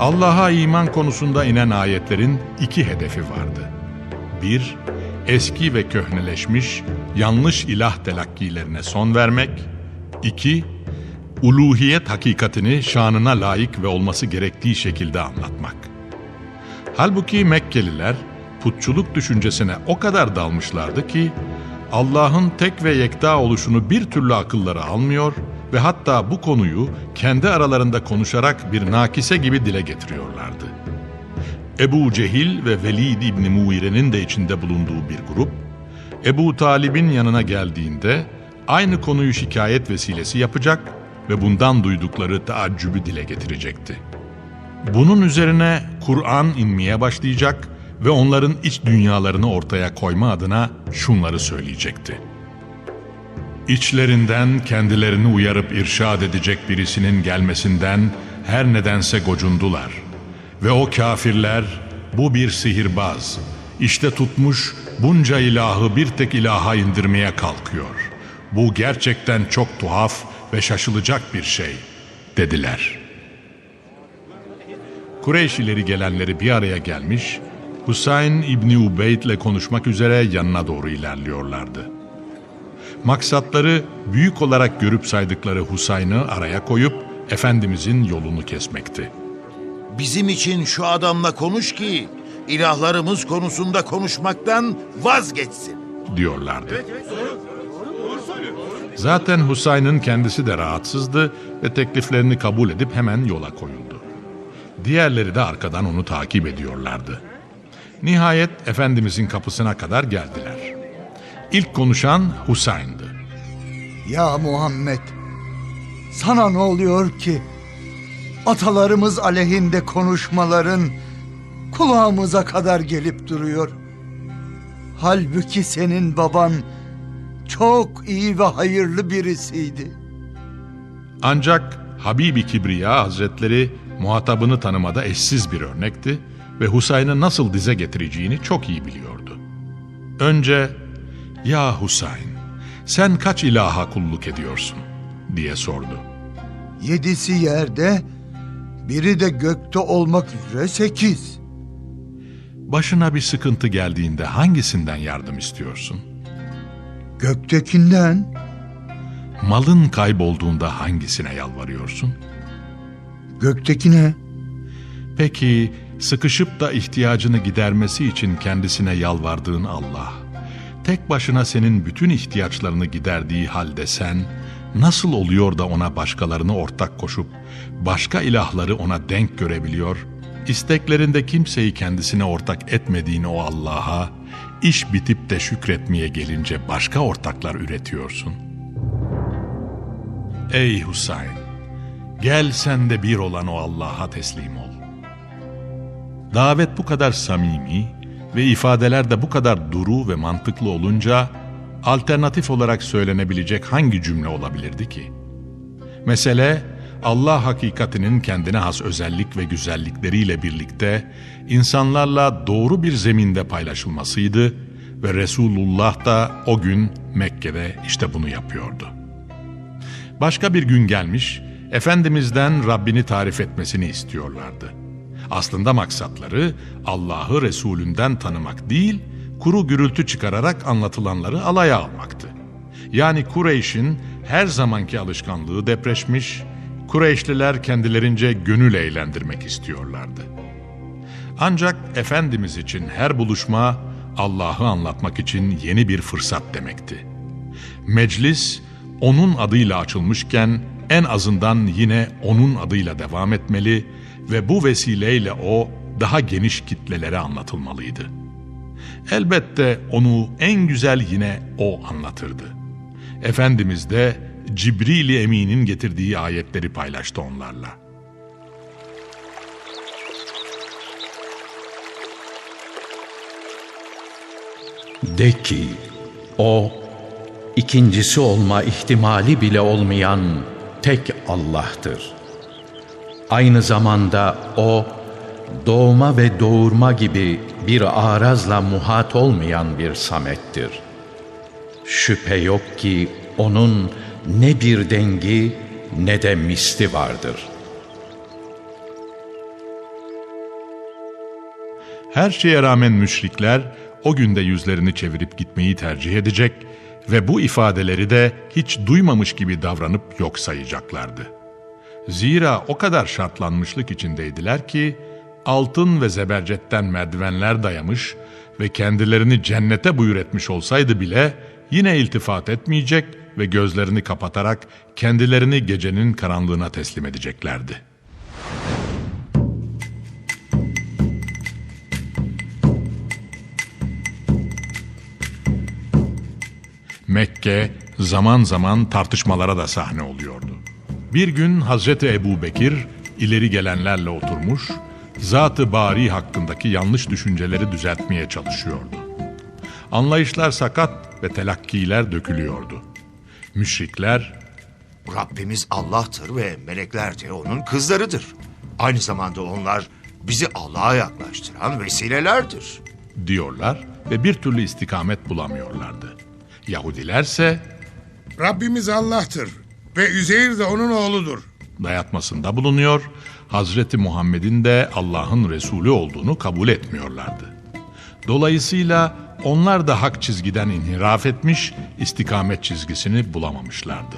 Allah'a iman konusunda inen ayetlerin iki hedefi vardı. Bir, eski ve köhneleşmiş yanlış ilah telakkilerine son vermek. İki, uluhiyet hakikatini şanına layık ve olması gerektiği şekilde anlatmak. Halbuki Mekkeliler putçuluk düşüncesine o kadar dalmışlardı ki Allah'ın tek ve yekta oluşunu bir türlü akılları almıyor ve hatta bu konuyu kendi aralarında konuşarak bir nakise gibi dile getiriyorlardı. Ebu Cehil ve Velid İbni Muire'nin de içinde bulunduğu bir grup, Ebu Talib'in yanına geldiğinde aynı konuyu şikayet vesilesi yapacak ve bundan duydukları taaccübü dile getirecekti. Bunun üzerine Kur'an inmeye başlayacak ve onların iç dünyalarını ortaya koyma adına şunları söyleyecekti. İçlerinden kendilerini uyarıp irşad edecek birisinin gelmesinden her nedense gocundular. Ve o kafirler bu bir sihirbaz. İşte tutmuş bunca ilahı bir tek ilaha indirmeye kalkıyor. Bu gerçekten çok tuhaf ve şaşılacak bir şey dediler. Kureyş ileri gelenleri bir araya gelmiş, Husayn İbni Ubeyd ile konuşmak üzere yanına doğru ilerliyorlardı. Maksatları büyük olarak görüp saydıkları Husayn'ı araya koyup Efendimizin yolunu kesmekti. Bizim için şu adamla konuş ki ilahlarımız konusunda konuşmaktan vazgeçsin. diyorlardı. Zaten Husayn'ın kendisi de rahatsızdı ve tekliflerini kabul edip hemen yola koyuldu. Diğerleri de arkadan onu takip ediyorlardı. Nihayet Efendimizin kapısına kadar geldiler. İlk konuşan Husayn'dı. Ya Muhammed, sana ne oluyor ki? Atalarımız aleyhinde konuşmaların kulağımıza kadar gelip duruyor. Halbuki senin baban çok iyi ve hayırlı birisiydi. Ancak Habibi Kibriya Hazretleri muhatabını tanımada eşsiz bir örnekti ve Husayn'ı nasıl dize getireceğini çok iyi biliyordu. Önce, ''Ya Husayn, sen kaç ilaha kulluk ediyorsun?'' diye sordu. Yedisi yerde, biri de gökte olmak üzere sekiz. Başına bir sıkıntı geldiğinde hangisinden yardım istiyorsun? Göktekinden, Malın kaybolduğunda hangisine yalvarıyorsun? göktekine, Peki sıkışıp da ihtiyacını gidermesi için kendisine yalvardığın Allah, tek başına senin bütün ihtiyaçlarını giderdiği halde sen nasıl oluyor da ona başkalarını ortak koşup başka ilahları ona denk görebiliyor, isteklerinde kimseyi kendisine ortak etmediğin o Allah'a iş bitip de şükretmeye gelince başka ortaklar üretiyorsun. Ey Husayn! Gel sen de bir olan o Allah'a teslim ol. Davet bu kadar samimi ve ifadeler de bu kadar duru ve mantıklı olunca alternatif olarak söylenebilecek hangi cümle olabilirdi ki? Mesele Allah hakikatinin kendine has özellik ve güzellikleriyle birlikte insanlarla doğru bir zeminde paylaşılmasıydı ve Resulullah da o gün Mekke'de işte bunu yapıyordu. Başka bir gün gelmiş, Efendimiz'den Rabbini tarif etmesini istiyorlardı. Aslında maksatları Allah'ı Resulünden tanımak değil, kuru gürültü çıkararak anlatılanları alaya almaktı. Yani Kureyş'in her zamanki alışkanlığı depreşmiş, Kureyşliler kendilerince gönül eğlendirmek istiyorlardı. Ancak Efendimiz için her buluşma Allah'ı anlatmak için yeni bir fırsat demekti. Meclis onun adıyla açılmışken en azından yine onun adıyla devam etmeli ve bu vesileyle o daha geniş kitlelere anlatılmalıydı. Elbette onu en güzel yine o anlatırdı. Efendimiz de Cibril-i Emin'in getirdiği ayetleri paylaştı onlarla. De ki, o, ikincisi olma ihtimali bile olmayan tek Allah'tır. Aynı zamanda O, doğma ve doğurma gibi bir arazla muhat olmayan bir samettir. Şüphe yok ki O'nun ne bir dengi ne de misli vardır.'' Her şeye rağmen müşrikler o günde yüzlerini çevirip gitmeyi tercih edecek ve bu ifadeleri de hiç duymamış gibi davranıp yok sayacaklardı. Zira o kadar şartlanmışlık içindeydiler ki altın ve zebercetten merdivenler dayamış ve kendilerini cennete buyur etmiş olsaydı bile yine iltifat etmeyecek ve gözlerini kapatarak kendilerini gecenin karanlığına teslim edeceklerdi. Mekke zaman zaman tartışmalara da sahne oluyordu. Bir gün Hazreti Ebu Bekir ileri gelenlerle oturmuş, Zat-ı Bari hakkındaki yanlış düşünceleri düzeltmeye çalışıyordu. Anlayışlar sakat ve telakkiler dökülüyordu. Müşrikler Rabbimiz Allah'tır ve melekler de onun kızlarıdır. Aynı zamanda onlar bizi Allah'a yaklaştıran vesilelerdir. diyorlar ve bir türlü istikamet bulamıyorlardı. Yahudilerse Rabbimiz Allah'tır ve Üzeyir de onun oğludur. dayatmasında bulunuyor, Hazreti Muhammed'in de Allah'ın Resulü olduğunu kabul etmiyorlardı. Dolayısıyla onlar da hak çizgiden inhiraf etmiş, istikamet çizgisini bulamamışlardı.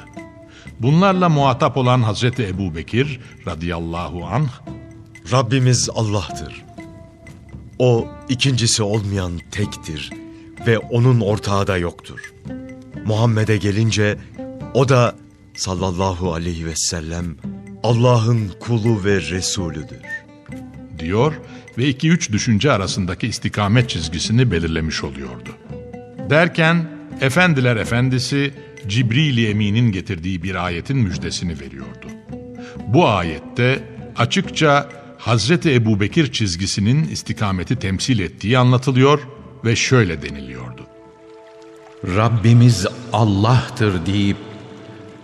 Bunlarla muhatap olan Hazreti Ebu Bekir radıyallahu anh, Rabbimiz Allah'tır. O ikincisi olmayan tektir ve onun ortağı da yoktur. Muhammed'e gelince o da sallallahu aleyhi ve sellem Allah'ın kulu ve Resulüdür. diyor ve iki üç düşünce arasındaki istikamet çizgisini belirlemiş oluyordu. Derken Efendiler Efendisi Cibril-i Emin'in getirdiği bir ayetin müjdesini veriyordu. Bu ayette açıkça Hazreti Ebubekir çizgisinin istikameti temsil ettiği anlatılıyor ve şöyle deniliyordu. Rabbimiz Allah'tır deyip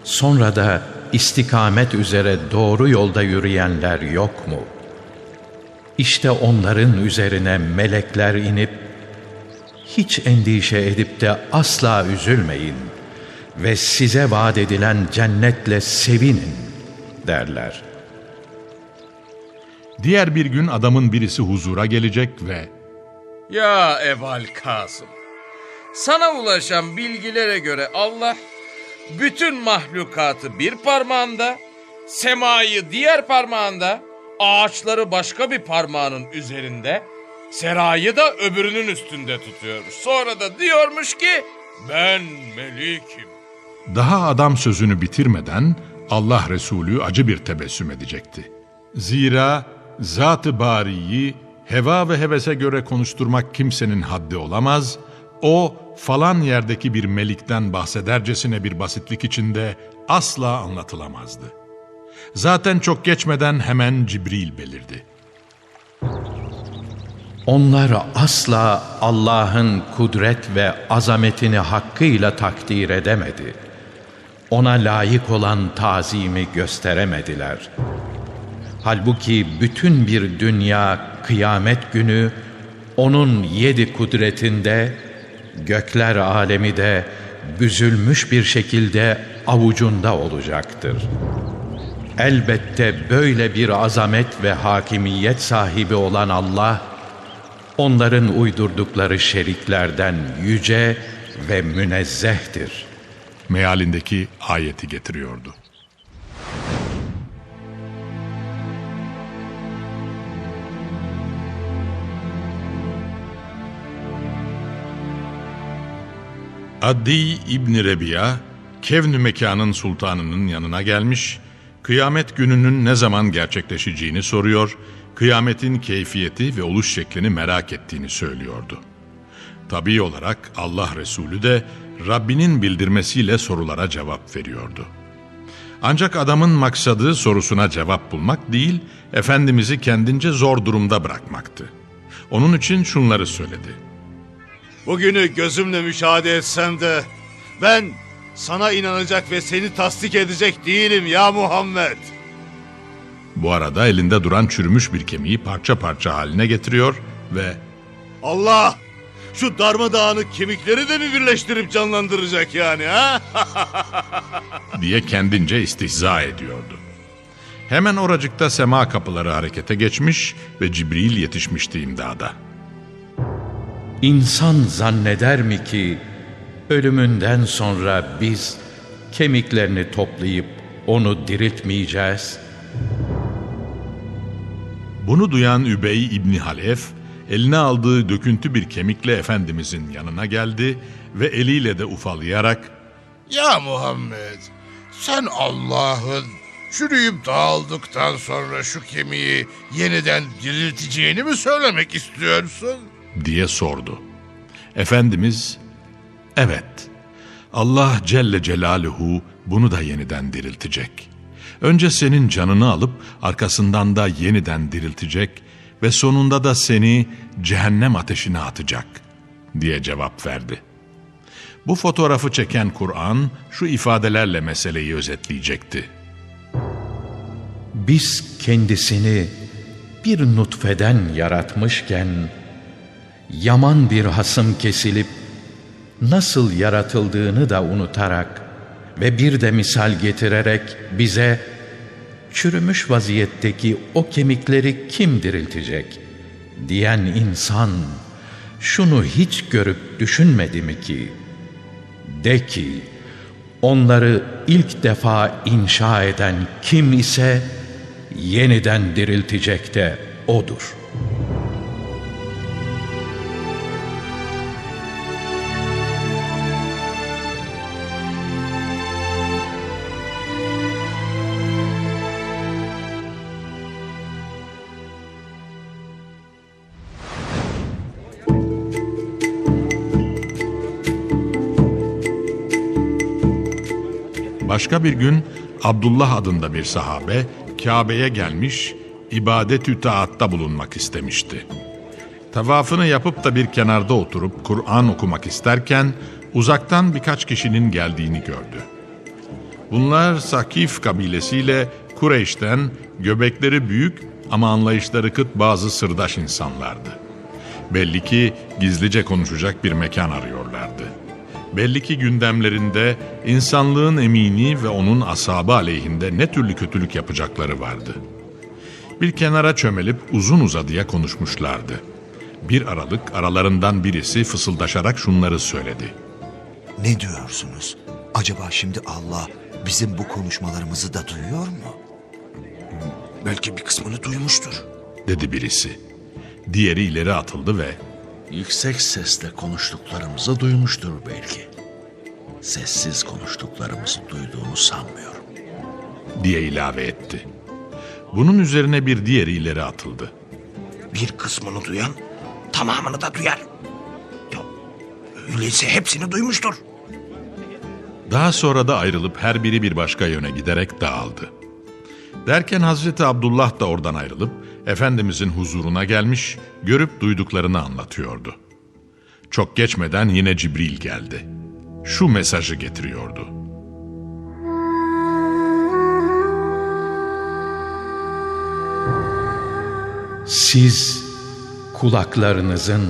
sonra da istikamet üzere doğru yolda yürüyenler yok mu? İşte onların üzerine melekler inip hiç endişe edip de asla üzülmeyin ve size vaat edilen cennetle sevinin derler. Diğer bir gün adamın birisi huzura gelecek ve Ya Ebal Kasım, sana ulaşan bilgilere göre Allah bütün mahlukatı bir parmağında, semayı diğer parmağında, ağaçları başka bir parmağının üzerinde, serayı da öbürünün üstünde tutuyor. Sonra da diyormuş ki ben melikim. Daha adam sözünü bitirmeden Allah Resulü acı bir tebessüm edecekti. Zira Zat-ı Bari'yi heva ve hevese göre konuşturmak kimsenin haddi olamaz, o falan yerdeki bir melikten bahsedercesine bir basitlik içinde asla anlatılamazdı. Zaten çok geçmeden hemen Cibril belirdi. Onlar asla Allah'ın kudret ve azametini hakkıyla takdir edemedi. Ona layık olan tazimi gösteremediler. Halbuki bütün bir dünya kıyamet günü onun yedi kudretinde, gökler alemi de büzülmüş bir şekilde avucunda olacaktır. Elbette böyle bir azamet ve hakimiyet sahibi olan Allah, onların uydurdukları şeriklerden yüce ve münezzehtir. Mealindeki ayeti getiriyordu. Addi İbni Rebiya, Kevn-ü Mekan'ın sultanının yanına gelmiş, kıyamet gününün ne zaman gerçekleşeceğini soruyor, kıyametin keyfiyeti ve oluş şeklini merak ettiğini söylüyordu. Tabii olarak Allah Resulü de Rabbinin bildirmesiyle sorulara cevap veriyordu. Ancak adamın maksadı sorusuna cevap bulmak değil, Efendimiz'i kendince zor durumda bırakmaktı. Onun için şunları söyledi. Bugünü gözümle müşahede etsem de ben sana inanacak ve seni tasdik edecek değilim ya Muhammed. Bu arada elinde duran çürümüş bir kemiği parça parça haline getiriyor ve Allah şu darmadağınık kemikleri de mi birleştirip canlandıracak yani ha? diye kendince istihza ediyordu. Hemen oracıkta sema kapıları harekete geçmiş ve Cibril yetişmişti imdada. İnsan zanneder mi ki ölümünden sonra biz kemiklerini toplayıp onu diriltmeyeceğiz? Bunu duyan Übey İbni Halef, eline aldığı döküntü bir kemikle Efendimizin yanına geldi ve eliyle de ufalayarak Ya Muhammed, sen Allah'ın çürüyüp dağıldıktan sonra şu kemiği yeniden dirilteceğini mi söylemek istiyorsun? Diye sordu. Efendimiz, evet Allah Celle Celaluhu bunu da yeniden diriltecek. Önce senin canını alıp arkasından da yeniden diriltecek ve sonunda da seni cehennem ateşine atacak diye cevap verdi. Bu fotoğrafı çeken Kur'an şu ifadelerle meseleyi özetleyecekti. Biz kendisini bir nutfeden yaratmışken yaman bir hasım kesilip nasıl yaratıldığını da unutarak ve bir de misal getirerek bize çürümüş vaziyetteki o kemikleri kim diriltecek diyen insan şunu hiç görüp düşünmedi mi ki de ki onları ilk defa inşa eden kim ise yeniden diriltecek de odur. Başka bir gün Abdullah adında bir sahabe Kabe'ye gelmiş, ibadet-ü taatta bulunmak istemişti. Tavafını yapıp da bir kenarda oturup Kur'an okumak isterken uzaktan birkaç kişinin geldiğini gördü. Bunlar Sakif kabilesiyle Kureyş'ten göbekleri büyük ama anlayışları kıt bazı sırdaş insanlardı. Belli ki gizlice konuşacak bir mekan arıyorlardı. Belli ki gündemlerinde insanlığın emini ve onun asabı aleyhinde ne türlü kötülük yapacakları vardı. Bir kenara çömelip uzun uzadıya konuşmuşlardı. Bir aralık aralarından birisi fısıldaşarak şunları söyledi. Ne diyorsunuz? Acaba şimdi Allah bizim bu konuşmalarımızı da duyuyor mu? Belki bir kısmını duymuştur. Dedi birisi. Diğeri ileri atıldı ve Yüksek sesle konuştuklarımızı duymuştur belki. Sessiz konuştuklarımızı duyduğunu sanmıyorum. diye ilave etti. Bunun üzerine bir diğeri ileri atıldı. Bir kısmını duyan tamamını da duyar. Ya, öyleyse hepsini duymuştur. Daha sonra da ayrılıp her biri bir başka yöne giderek dağıldı. Derken Hazreti Abdullah da oradan ayrılıp Efendimizin huzuruna gelmiş, görüp duyduklarını anlatıyordu. Çok geçmeden yine Cibril geldi. Şu mesajı getiriyordu. Siz kulaklarınızın,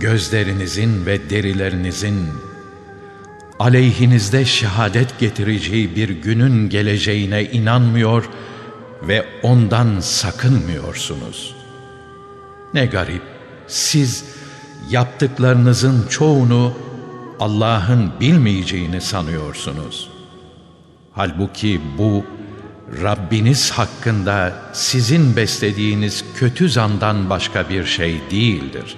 gözlerinizin ve derilerinizin aleyhinizde şehadet getireceği bir günün geleceğine inanmıyor ve ondan sakınmıyorsunuz. Ne garip, siz yaptıklarınızın çoğunu Allah'ın bilmeyeceğini sanıyorsunuz. Halbuki bu Rabbiniz hakkında sizin beslediğiniz kötü zandan başka bir şey değildir.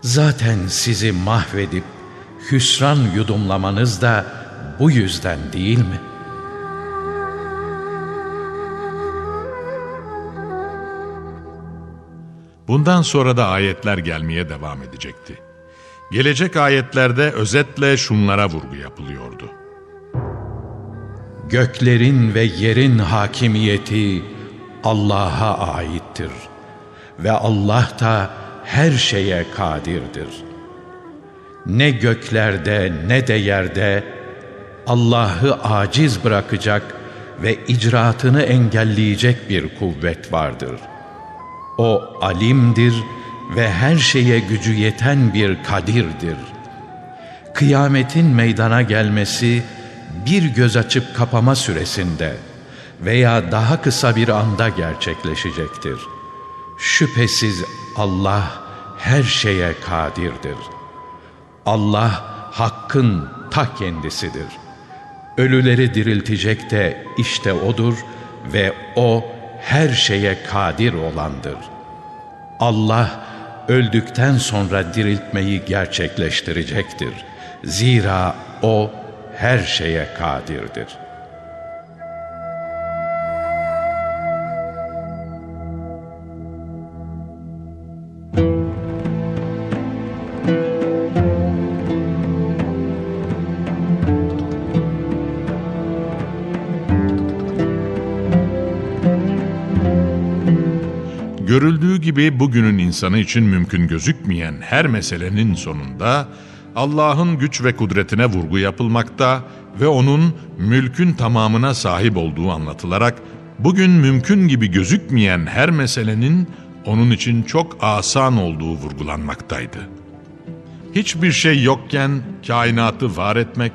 Zaten sizi mahvedip hüsran yudumlamanız da bu yüzden değil mi? Bundan sonra da ayetler gelmeye devam edecekti. Gelecek ayetlerde özetle şunlara vurgu yapılıyordu. Göklerin ve yerin hakimiyeti Allah'a aittir ve Allah da her şeye kadirdir. Ne göklerde ne de yerde Allah'ı aciz bırakacak ve icraatını engelleyecek bir kuvvet vardır. O alimdir ve her şeye gücü yeten bir kadirdir. Kıyametin meydana gelmesi bir göz açıp kapama süresinde veya daha kısa bir anda gerçekleşecektir. Şüphesiz Allah her şeye kadirdir. Allah hakkın ta kendisidir. Ölüleri diriltecek de işte O'dur ve O her şeye kadir olandır. Allah öldükten sonra diriltmeyi gerçekleştirecektir. Zira O her şeye kadirdir. Görüldüğü gibi bugünün insanı için mümkün gözükmeyen her meselenin sonunda Allah'ın güç ve kudretine vurgu yapılmakta ve onun mülkün tamamına sahip olduğu anlatılarak bugün mümkün gibi gözükmeyen her meselenin onun için çok asan olduğu vurgulanmaktaydı. Hiçbir şey yokken kainatı var etmek,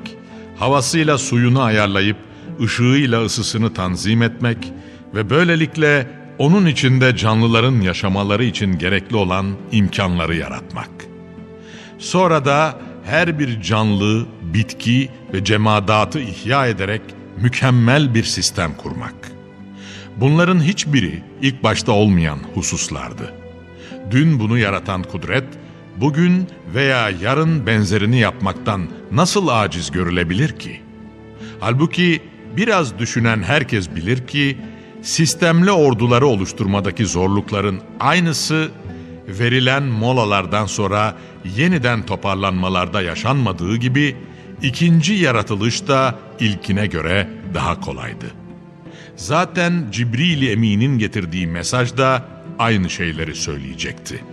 havasıyla suyunu ayarlayıp ışığıyla ısısını tanzim etmek ve böylelikle onun içinde canlıların yaşamaları için gerekli olan imkanları yaratmak. Sonra da her bir canlı, bitki ve cemadatı ihya ederek mükemmel bir sistem kurmak. Bunların hiçbiri ilk başta olmayan hususlardı. Dün bunu yaratan kudret, bugün veya yarın benzerini yapmaktan nasıl aciz görülebilir ki? Halbuki biraz düşünen herkes bilir ki, sistemli orduları oluşturmadaki zorlukların aynısı verilen molalardan sonra yeniden toparlanmalarda yaşanmadığı gibi ikinci yaratılış da ilkine göre daha kolaydı. Zaten Cibril Emin'in getirdiği mesaj da aynı şeyleri söyleyecekti.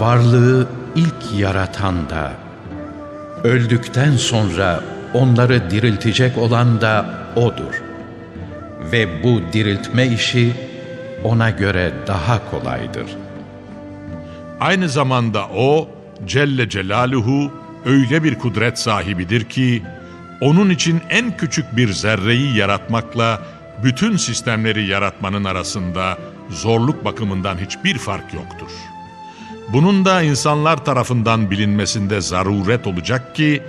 Varlığı ilk yaratan da, öldükten sonra onları diriltecek olan da O'dur. Ve bu diriltme işi O'na göre daha kolaydır. Aynı zamanda O, Celle Celaluhu öyle bir kudret sahibidir ki, onun için en küçük bir zerreyi yaratmakla bütün sistemleri yaratmanın arasında zorluk bakımından hiçbir fark yoktur. Bunun da insanlar tarafından bilinmesinde zaruret olacak ki,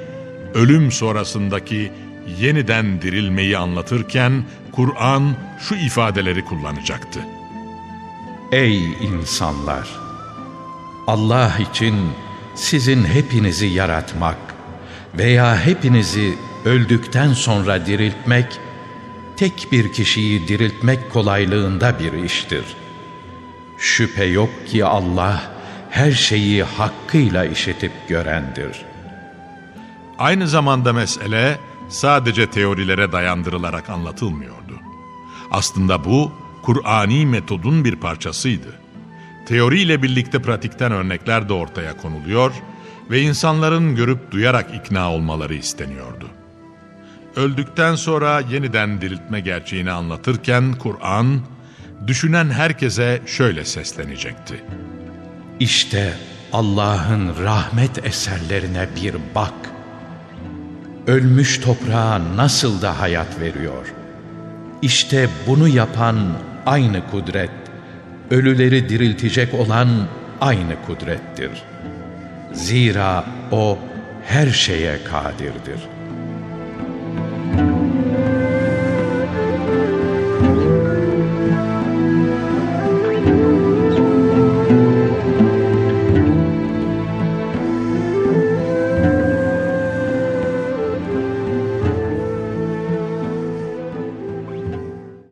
ölüm sonrasındaki yeniden dirilmeyi anlatırken Kur'an şu ifadeleri kullanacaktı. Ey insanlar! Allah için sizin hepinizi yaratmak veya hepinizi öldükten sonra diriltmek, tek bir kişiyi diriltmek kolaylığında bir iştir. Şüphe yok ki Allah her şeyi hakkıyla işitip görendir. Aynı zamanda mesele sadece teorilere dayandırılarak anlatılmıyordu. Aslında bu Kur'ani metodun bir parçasıydı. Teoriyle birlikte pratikten örnekler de ortaya konuluyor ve insanların görüp duyarak ikna olmaları isteniyordu. Öldükten sonra yeniden diriltme gerçeğini anlatırken Kur'an, düşünen herkese şöyle seslenecekti. İşte Allah'ın rahmet eserlerine bir bak. Ölmüş toprağa nasıl da hayat veriyor. İşte bunu yapan aynı kudret, ölüleri diriltecek olan aynı kudrettir. Zira O her şeye kadirdir.''